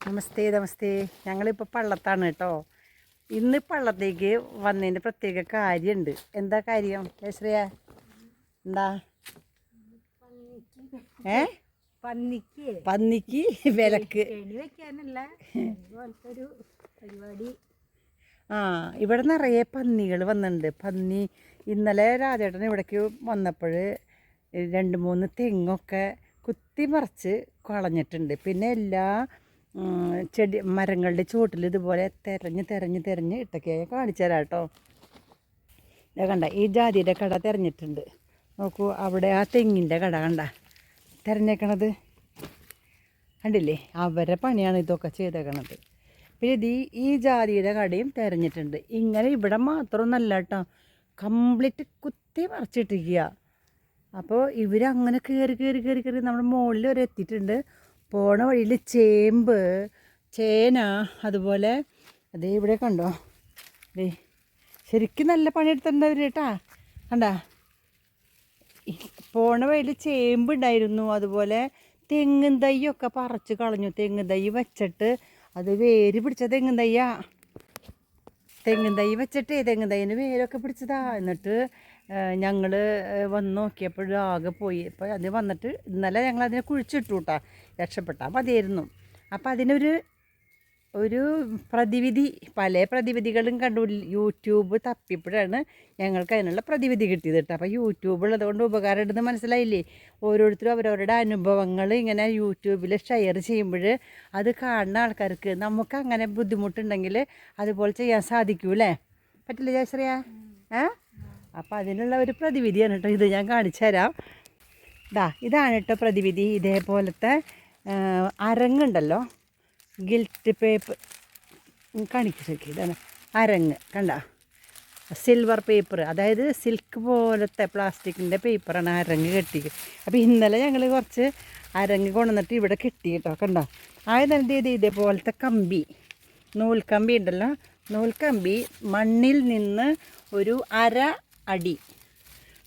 നമസ്തേ നമസ്തേ. ഞങ്ങളിപ്പോൾ പള്ളത്താണ് കേട്ടോ. ഇന്ന് പള്ളത്തേക്ക് വന്നതിന്റെ പ്രത്യേക കാര്യമുണ്ട് എന്താ കാര്യം ജയശ്രീയ എന്താ? ഏ? പന്നിക്ക്. പന്നിക്ക് വിലക്ക്. പരിപാടി. ആ ഇവിടെ നിറയെ പന്നികൾ വന്നിട്ടുണ്ട് പന്നി ഇന്നലെ രാജേട്ടൻ ഇവിടേക്ക് വന്നപ്പോൾ രണ്ട് മൂന്ന് തെങ്ങൊക്കെ കുത്തി മറിച്ച് കളഞ്ഞിട്ടുണ്ട്. പിന്നെ എല്ലാ ചെടി മരങ്ങളുടെ ചുവട്ടിൽ ഇതുപോലെ തെരഞ്ഞ് തെരഞ്ഞ് തെരഞ്ഞ് ഇട്ടൊക്കെയായി കാണിച്ചു തരാം കേട്ടോ. ഇതാ കണ്ട ഈ ജാതിയുടെ കട തിരഞ്ഞിട്ടുണ്ട്. നോക്കൂ അവിടെ ആ തെങ്ങിന്റെ കട കണ്ട. തിരഞ്ഞേക്കണത്. കണ്ടില്ലേ? അവരെ പണിയാണ് ഇതൊക്കെ ചെയ്തേക്കണത്. പിന്നെ ഇത് ഈ- ഈ ജാതിയുടെ കടയും തിരഞ്ഞിട്ടുണ്ട്. ഇങ്ങനെ ഇവിടെ മാത്രമൊന്നല്ല കേട്ടോ. കംപ്ലീറ്റ് കുത്തി മറിച്ചിട്ടിരിക്കുക അപ്പോൾ ഇവരങ്ങനെ കയറി കയറി കയറി കയറി നമ്മുടെ മുകളിൽ വരെ എത്തിയിട്ടുണ്ട്. പോണ വഴിയിൽ ചേമ്പ് ചേന അതുപോലെ അതേ ഇവിടെ കണ്ടോ. ദേ ശരിക്കും നല്ല പണിയെടുത്തിട്ടുണ്ടവർ കേട്ടാ. കണ്ടാ? പോണ വഴിയിൽ ചേമ്പ് ഉണ്ടായിരുന്നു. അതുപോലെ തെങ്ങും തൈയൊക്കെ പറിച്ച് കളഞ്ഞു. തെങ്ങും തൈ വെച്ചിട്ട് അത് വേര് പിടിച്ച തെങ്ങും തയ്യാ തെങ്ങും തൈ വെച്ചിട്ട് തെങ്ങും തൈന് വേരൊക്കെ പിടിച്ചതാ. എന്നിട്ട് ഞങ്ങൾ വന്ന് നോക്കിയപ്പോൾ ആകെ പോയി. അപ്പോൾ അത് വന്നിട്ട് ഇന്നലെ ഞങ്ങൾ അതിനെ കുഴിച്ചിട്ടു കേട്ടാ രക്ഷപ്പെട്ടാൽ മതിയായിരുന്നു. അപ്പോൾ അതിനൊരു ഒരു പ്രതിവിധി പല പ്രതിവിധികളും കണ്ടു. യൂട്യൂബ് തപ്പിയപ്പോഴാണ് ഞങ്ങൾക്ക് അതിനുള്ള പ്രതിവിധി കിട്ടിയത് കേട്ടോ അപ്പോൾ യൂട്യൂബുള്ളത് കൊണ്ട് ഉപകാരം ഉണ്ടെന്ന് മനസ്സിലായില്ലേ? ഓരോരുത്തരും അവരവരുടെ അനുഭവങ്ങൾ ഇങ്ങനെ യൂട്യൂബിൽ ഷെയർ ചെയ്യുമ്പോൾ അത് കാണുന്ന ആൾക്കാർക്ക് നമുക്ക് അങ്ങനെ ബുദ്ധിമുട്ടുണ്ടെങ്കിൽ അതുപോലെ ചെയ്യാൻ സാധിക്കൂലേ പറ്റില്ല ജയശ്രീയ ഏ അപ്പോൾ അതിനുള്ള ഒരു പ്രതിവിധിയാണ് കേട്ടോ. ഇത് ഞാൻ കാണിച്ചു തരാം. ഇതാ ഇതാണ് കേട്ടോ പ്രതിവിധി. ഇതേപോലത്തെ അരങ്ങുണ്ടല്ലോ. ഗിൽറ്റ് പേപ്പർ ശരിക്കും ഇതാണ്. അരങ്ങ് കണ്ട? സിൽവർ പേപ്പർ അതായത് സിൽക്ക് പോലത്തെ പ്ലാസ്റ്റിക്കിന്റെ പേപ്പറാണ് അരങ്ങ് കെട്ടി അപ്പോൾ ഇന്നലെ ഞങ്ങൾ കുറച്ച് അരങ്ങ് കൊണ്ടുവന്നിട്ട് ഇവിടെ കെട്ടി കേട്ടോ കണ്ടോ? ആയതെന്ത് ചെയ്ത്? ഇതേപോലത്തെ കമ്പി. നൂൽക്കമ്പി ഉണ്ടല്ലോ. നൂൽക്കമ്പി മണ്ണിൽ നിന്ന് ഒരു അര അടി.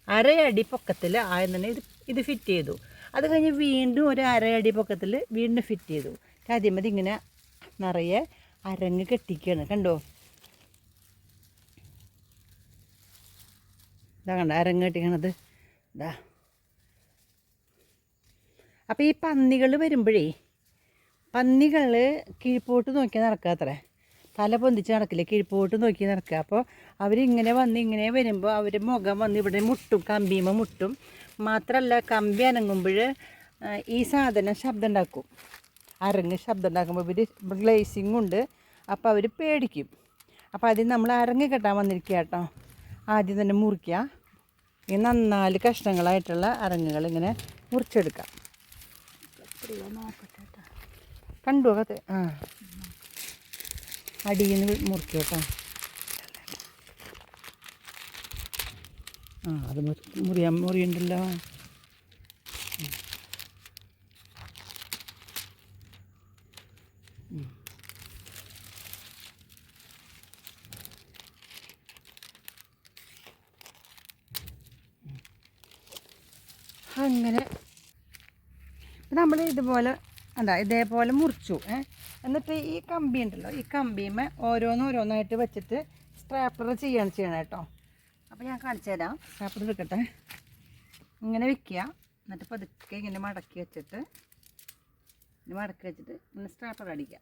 അരയടി പൊക്കത്തിൽ ആയതിനെ ഇത് ഇത് ഫിറ്റ് ചെയ്തു. അത് കഴിഞ്ഞ് വീണ്ടും ഒരു അരയടി പൊക്കത്തിൽ വീണ്ടും ഫിറ്റ് ചെയ്തു. ആദ്യമതി ഇങ്ങനെ നിറയെ അരങ്ങ് കെട്ടിക്കുകയാണ് കണ്ടോ? ഇതാ കണ്ട? അരങ്ങ് കെട്ടിക്കണത്. ഇതാ. അപ്പോൾ ഈ പന്നികൾ വരുമ്പോഴേ പന്നികൾ കീഴ്പോട്ട് നോക്കിയാൽ നടക്കാത്രേ? തല പൊന്തിച്ച് നടക്കില്ല? കിഴിപ്പോട്ട് നോക്കി നടക്കുക. അപ്പോൾ അവരിങ്ങനെ വന്ന് ഇങ്ങനെ വരുമ്പോൾ അവർ മുഖം വന്ന് ഇവിടെ മുട്ടും കമ്പിയുമ്പോൾ മുട്ടും. മാത്രമല്ല കമ്പി അനങ്ങുമ്പോൾ ഈ സാധനം ശബ്ദം ഉണ്ടാക്കും അരങ്ങ് ശബ്ദം ഉണ്ടാക്കുമ്പോൾ ഇവർ ഗ്ലേസിങ് ഉണ്ട്. അപ്പോൾ അവർ പേടിക്കും. അപ്പോൾ ആദ്യം നമ്മൾ അരങ്ങ് കെട്ടാൻ വന്നിരിക്കുക കേട്ടോ. ആദ്യം തന്നെ മുറിക്കുക. ഈ നന്നാൽ കഷ്ണങ്ങളായിട്ടുള്ള അരങ്ങുകൾ ഇങ്ങനെ മുറിച്ചെടുക്കാം കണ്ടു അത് ആ. അടിയിൽ നിന്ന് മുറിക്കും കേട്ടോ ആ അത് മുറി- മുറിയാൻ മുറിയുണ്ടല്ലോ. അങ്ങനെ. നമ്മൾ ഇതുപോലെ എന്താ ഇതേപോലെ മുറിച്ചു ഏ? എന്നിട്ട് ഈ കമ്പി ഉണ്ടല്ലോ ഈ കമ്പിമേ ഓരോന്നോരോന്നായിട്ട് വെച്ചിട്ട് സ്ട്രാപ്പർ ചെയ്യാണ് ചെയ്യണം കേട്ടോ. അപ്പോൾ ഞാൻ കാണിച്ചു തരാം. സ്ട്രാപ്പർ എടുക്കട്ടെ. ഇങ്ങനെ വെക്കുക. എന്നിട്ട് പതുക്കെ ഇങ്ങനെ മടക്കി വെച്ചിട്ട് ഇങ്ങനെ മടക്കി വെച്ചിട്ട് ഇങ്ങനെ സ്ട്രാപ്പർ അടിക്കുക.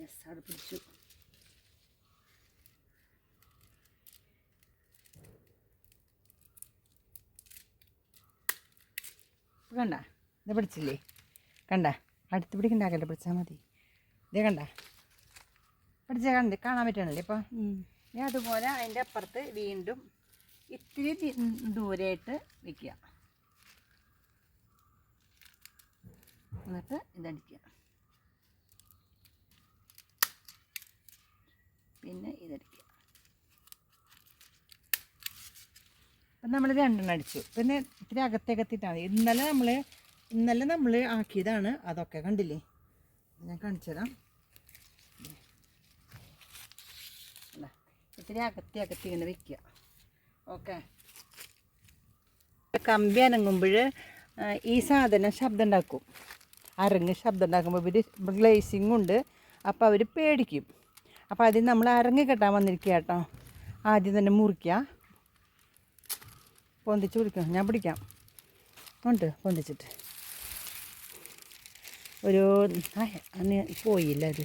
യെസ് അവിടെ പിടിച്ചു. കണ്ട? ഇത് പിടിച്ചില്ലേ? കണ്ട? അടുത്ത് പിടിക്കണ്ടാക്കല്ലേ പിടിച്ചാൽ മതി. ഇതേ കണ്ട? പിടിച്ചാൽ കണ്ട് കാണാൻ പറ്റണല്ലേ ഇപ്പം ഇനി അതുപോലെ അതിന്റെ അപ്പുറത്ത് വീണ്ടും ഇത്തിരി ദൂരെയായിട്ട് വെക്കുക. എന്നിട്ട് ഇതടിക്കുക. പിന്നെ ഇതടിക്കുക. അപ്പം നമ്മൾ രണ്ടെണ്ണം അടിച്ചു. പിന്നെ ഇത്തിരി അകത്തേക്ക് എത്തിയിട്ടാണ്. ഇന്നലെ നമ്മൾ ഇന്നലെ നമ്മൾ ആക്കിയതാണ്. അതൊക്കെ കണ്ടില്ലേ? ഞാൻ കാണിച്ചു തരാം. ഇതാ, ഇത്തിരി അകത്തി അകത്തി ഇങ്ങനെ വെക്കുക. ഓക്കെ. കമ്പി അനങ്ങുമ്പോൾ ഈ സാധനം ശബ്ദം ഉണ്ടാക്കും. അരങ്ങ് ശബ്ദം ഉണ്ടാക്കുമ്പോൾ ഇവർ ഗ്ലേസിങ് ഉണ്ട്. അപ്പോൾ അവർ പേടിക്കും. അപ്പോൾ ആദ്യം നമ്മൾ അരങ്ങ് കെട്ടാൻ വന്നിരിക്കുക കേട്ടോ. ആദ്യം തന്നെ മുറിക്കുക. പൊന്തിച്ച് പിടിക്കാം ഞാൻ പിടിക്കാം. ഉണ്ട് പൊന്തിച്ചിട്ട്. ഒരു പോയില്ല അത്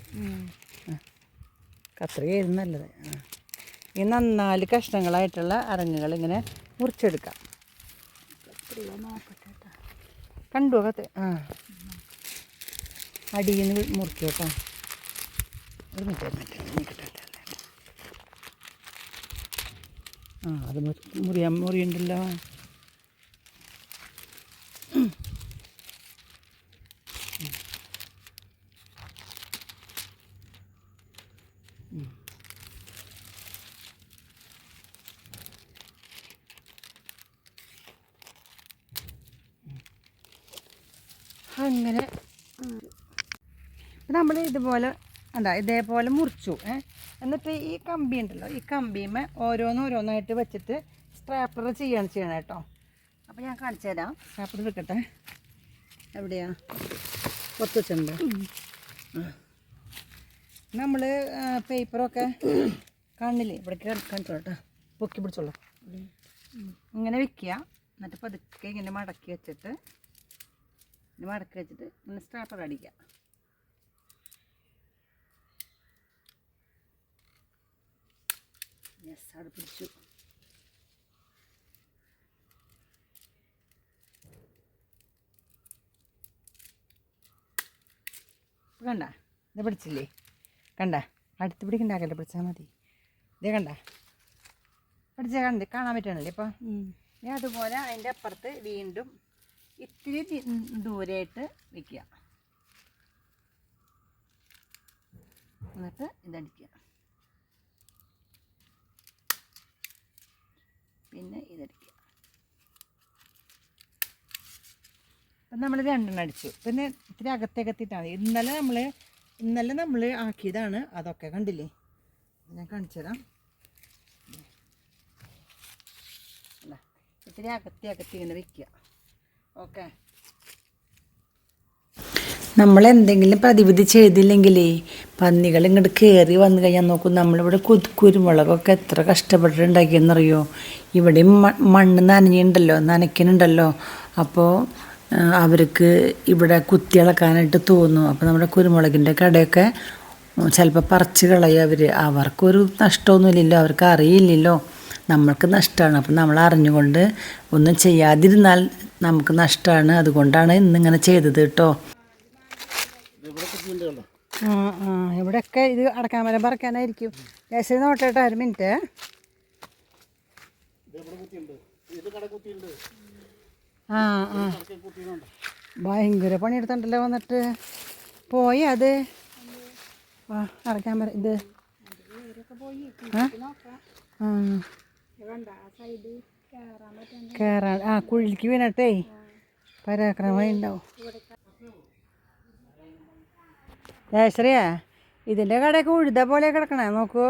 കത്രികയായിരുന്നു നല്ലത്. ഈ നന്നാൽ കഷ്ണങ്ങളായിട്ടുള്ള അരങ്ങുകൾ ഇങ്ങനെ മുറിച്ചെടുക്കാം. കണ്ടു കത്ത് ആ. അടിയിൽ നിന്ന് മുറിക്കും കേട്ടോ ഒരു മിനിറ്റ് ഒരു മിനിറ്റ്. ആ അത് മുറി- മുറിയുണ്ടല്ലോ അങ്ങനെ. നമ്മൾ ഇതുപോലെ എന്താ ഇതേപോലെ മുറിച്ചു ഏ? എന്നിട്ട് ഈ കമ്പി ഉണ്ടല്ലോ ഈ കമ്പിമേ ഓരോന്നോരോന്നായിട്ട് വെച്ചിട്ട് സ്ട്രാപ്പർ ചെയ്യാണ് ചെയ്യണം കേട്ടോ. അപ്പോൾ ഞാൻ കാണിച്ചു തരാം. സ്ട്രാപ്പർ എടുക്കട്ടെ. എവിടെയാ? പുറത്ത് വെച്ചിട്ടുണ്ട്. നമ്മൾ പേപ്പറൊക്കെ കണ്ണില്ലേ ഇവിടേക്ക് കാണിച്ചോ കേട്ടോ? പൊക്കി പിടിച്ചോളൂ. ഇങ്ങനെ വെക്കുക. എന്നിട്ട് പതുക്കെ ഇങ്ങനെ മടക്കി വെച്ചിട്ട് മടക്കി വെച്ചിട്ട് ഇങ്ങനെ സ്ട്രാപ്പർ അടിക്കുക. യെസ് അവിടെ പിടിച്ചു കണ്ട? ഇത് പിടിച്ചില്ലേ? കണ്ട? അടുത്ത് പിടിക്കണ്ടാക്കല്ലേ പിടിച്ചാൽ മതി. ഇതേ കണ്ട? പിടിച്ചാൽ കണ്ട് കാണാൻ പറ്റണല്ലേ ഇപ്പോൾ ഇനി അതുപോലെ അതിന്റെ അപ്പുറത്ത് വീണ്ടും ഇത്തിരി ദൂരെയായിട്ട് വെക്കുക. എന്നിട്ട് ഇതടിക്കുക. പിന്നെ ഇതടിക്കുക. അപ്പം നമ്മൾ രണ്ടെണ്ണം അടിച്ചു. പിന്നെ ഇത്തിരി അകത്തേക്കെത്തിയിട്ടാണ് ഇന്നലെ നമ്മൾ ഇന്നലെ നമ്മൾ ആക്കിയതാണ്. അതൊക്കെ കണ്ടില്ലേ? ഞാൻ കാണിച്ചു തരാം. ഇതാ, ഇത്തിരി അകത്തി അകത്തി ഇങ്ങനെ വെക്കുക. ഓക്കെ? നമ്മൾ എന്തെങ്കിലും പ്രതിവിധി ചെയ്തില്ലെങ്കിലേ പന്നികൾ ഇങ്ങോട്ട് കയറി വന്നു കഴിഞ്ഞാൽ നോക്കും നമ്മളിവിടെ കുരുമുളകൊക്കെ എത്ര കഷ്ടപ്പെട്ടിട്ടുണ്ടാക്കിയെന്നറിയോ? ഇവിടെയും മ- മണ്ണ് നനഞ്ഞിട്ടുണ്ടല്ലോ നനയ്ക്കുന്നുണ്ടല്ലോ. അപ്പോൾ അവർക്ക് ഇവിടെ കുത്തി ഇളക്കാനായിട്ട് തോന്നും. അപ്പോൾ നമ്മുടെ കുരുമുളകിന്റെ കടയൊക്കെ ചിലപ്പോൾ പറിച്ച് കളയും അവർ അവർക്കൊരു നഷ്ടമൊന്നുമില്ലല്ലോ അവർക്ക് അറിയില്ലല്ലോ. നമ്മൾക്ക് നഷ്ടമാണ്. അപ്പം നമ്മൾ അറിഞ്ഞുകൊണ്ട് ഒന്നും ചെയ്യാതിരുന്നാൽ നമുക്ക് നഷ്ടമാണ്. അതുകൊണ്ടാണ് ഇന്നിങ്ങനെ ചെയ്തത് കേട്ടോ. ആ ആ. ഇവിടെയൊക്കെ ഇത് അടക്കാൻ മരം പറിക്കാനായിരിക്കും. ജയശ്രീ നോട്ടേട്ടാ ഒരു മിനിറ്റ്. ആ ആ. ഭയങ്കര പണിയെടുത്തുണ്ടല്ലോ വന്നിട്ട്. പോയി അത്. ആ അടക്കാൻ വരാം. ഇത്. ആ? ആ. കയറാൻ ആ കുഴിക്ക് വീണട്ടേ. പരാക്രമം ഉണ്ടാവും. ജയശ്രീയാ ഇതിന്റെ കടയൊക്കെ ഉഴുത പോലെ കിടക്കണേ നോക്കൂ.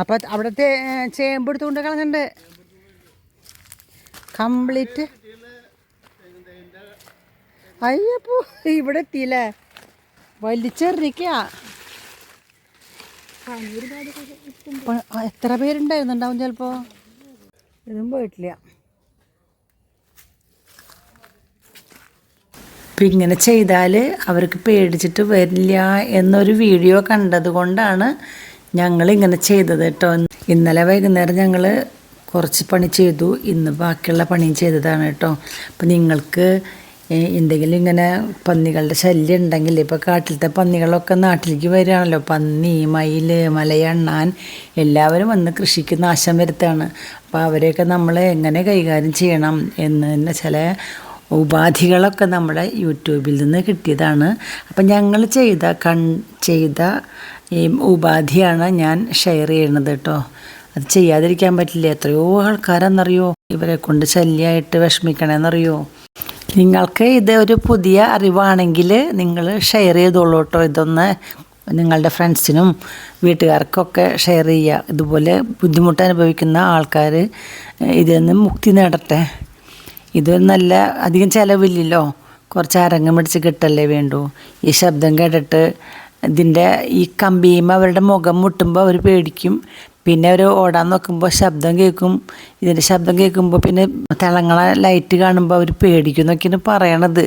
അപ്പൊ അവിടുത്തെ ചേമ്പ് എടുത്തുകൊണ്ട് കളഞ്ഞിട്ടുണ്ട്. കംപ്ലീറ്റ്. അയ്യപ്പോ ഇവിടെ എത്തിയില്ലേ? വലിച്ചെറിയിക്കുക എത്ര പേരുണ്ടായിരുന്നുണ്ടാവും ചിലപ്പോ? ഇതും പോയിട്ടില്ല. അപ്പം ഇങ്ങനെ ചെയ്താൽ അവർക്ക് പേടിച്ചിട്ട് വരില്ല എന്നൊരു വീഡിയോ കണ്ടത് കൊണ്ടാണ് ഞങ്ങൾ ഇങ്ങനെ ചെയ്തത് കേട്ടോ. ഇന്നലെ വൈകുന്നേരം ഞങ്ങൾ കുറച്ച് പണി ചെയ്തു. ഇന്ന് ബാക്കിയുള്ള പണിയും ചെയ്തതാണ് കേട്ടോ. അപ്പം നിങ്ങൾക്ക് എന്തെങ്കിലും ഇങ്ങനെ പന്നികളുടെ ശല്യം ഉണ്ടെങ്കിൽ ഇപ്പോൾ കാട്ടിലത്തെ പന്നികളൊക്കെ നാട്ടിലേക്ക് വരികയാണല്ലോ. പന്നി മയിൽ മലയണ്ണാൻ എല്ലാവരും വന്ന് കൃഷിക്ക് നാശം വരുത്താണ് അപ്പോൾ അവരെയൊക്കെ നമ്മൾ എങ്ങനെ കൈകാര്യം ചെയ്യണം എന്ന് തന്നെ ചില ഉപാധികളൊക്കെ നമ്മുടെ യൂട്യൂബിൽ നിന്ന് കിട്ടിയതാണ്. അപ്പം ഞങ്ങൾ ചെയ്ത കൺ ചെയ്ത ഈ ഉപാധിയാണ് ഞാൻ ഷെയർ ചെയ്യണത് കേട്ടോ. അത് ചെയ്യാതിരിക്കാൻ പറ്റില്ല. എത്രയോ ആൾക്കാരെന്നറിയോ? ഇവരെ കൊണ്ട് ശല്യമായിട്ട് വിഷമിക്കണമെന്നറിയോ നിങ്ങൾക്ക് ഇത് ഒരു പുതിയ അറിവാണെങ്കിൽ നിങ്ങൾ ഷെയർ ചെയ്തോളൂ കേട്ടോ ഇതൊന്ന് നിങ്ങളുടെ ഫ്രണ്ട്സിനും വീട്ടുകാർക്കൊക്കെ ഷെയർ ചെയ്യുക. ഇതുപോലെ ബുദ്ധിമുട്ട് അനുഭവിക്കുന്ന ആൾക്കാർ ഇതിൽ നിന്ന് മുക്തി നേടട്ടെ. ഇത് നല്ല അധികം ചിലവില്ലല്ലോ. കുറച്ച് അരങ്ങ് പിടിച്ച് കിട്ടല്ലേ വേണ്ടൂ. ഈ ശബ്ദം കേട്ടിട്ട് ഇതിന്റെ ഈ കമ്പിയും അവരുടെ മുഖം മുട്ടുമ്പോൾ അവർ പേടിക്കും. പിന്നെ ഒരു ഓടാൻ നോക്കുമ്പോൾ ശബ്ദം കേൾക്കും. ഇതിന്റെ ശബ്ദം കേൾക്കുമ്പോൾ പിന്നെ തിളങ്ങളെ ലൈറ്റ് കാണുമ്പോൾ അവർ പേടിക്കും എന്നൊക്കെയാണ് പറയണത്.